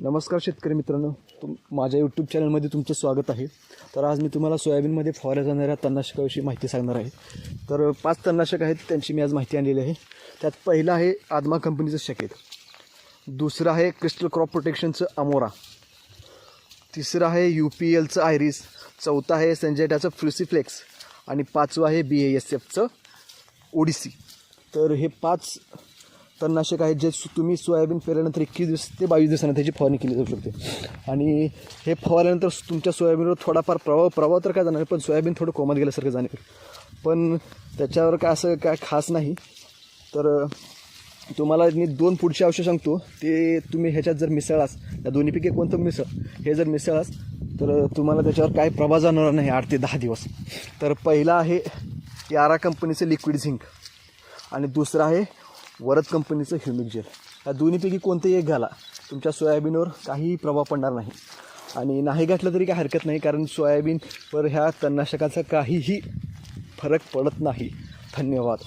नमस्कार शेतकरी मित्रांनो. तुम माझ्या यूट्यूब चॅनलमध्ये तुमचं स्वागत आहे. तर आज मी तुम्हाला सोयाबीनमध्ये फवारल्या जाणाऱ्या तणनाशकाविषयी माहिती सांगणार आहे. तर पाच तणनाशक आहेत त्यांची मी आज माहिती आणलेली आहे. त्यात पहिलं आहे आदमा कंपनीचं शकेत दुसरं आहे क्रिस्टल क्रॉप प्रोटेक्शनचं अमोरा तिसरं आहे यू पी एलचं आयरिस चौथं आहे संजयटाचं फ्लुसिफ्लेक्स आणि पाचवं आहे बी एस एफचं ओडिसी तर हे पाच तणनाशक आहेत जे सु- तुम्ही सोयाबीन पेरल्यानंतर एकवीस दिवस ते बावीस दिवसांना त्याची फवारणी केली जाऊ शकते. आणि हे फवारल्यानंतर तुमच्या सोयाबीनवर थोडाफार प्रभाव प्रभाव तर काय जाणार पण सोयाबीन थोडं कोमात गेल्यासारखं जाणार पण त्याच्यावर काय असं काय खास नाही. तर तुम्हाला मी दोन पुढचे औषध सांगतो. ते तुम्ही ह्याच्यात जर मिसळास या दोन्हीपैकी कोणतं मिसळ हे जर मिसळास तर तुम्हाला त्याच्यावर काय प्रभाव जाणार नाही आठ ते दहा दिवस. तर पहिला आहे यारा कंपनीचं लिक्विड झिंक. आणि दुसरं आहे वरद कंपनीचं ह्युमिक जेल. या दोन्हीपैकी कोणतंही एक घाला तुमच्या सोयाबीनवर काहीही प्रभाव पडणार नाही. आणि नाही घातलं तरी काय हरकत नाही कारण सोयाबीनवर ह्या तणनाशकाचा काहीही फरक पडत नाही. धन्यवाद.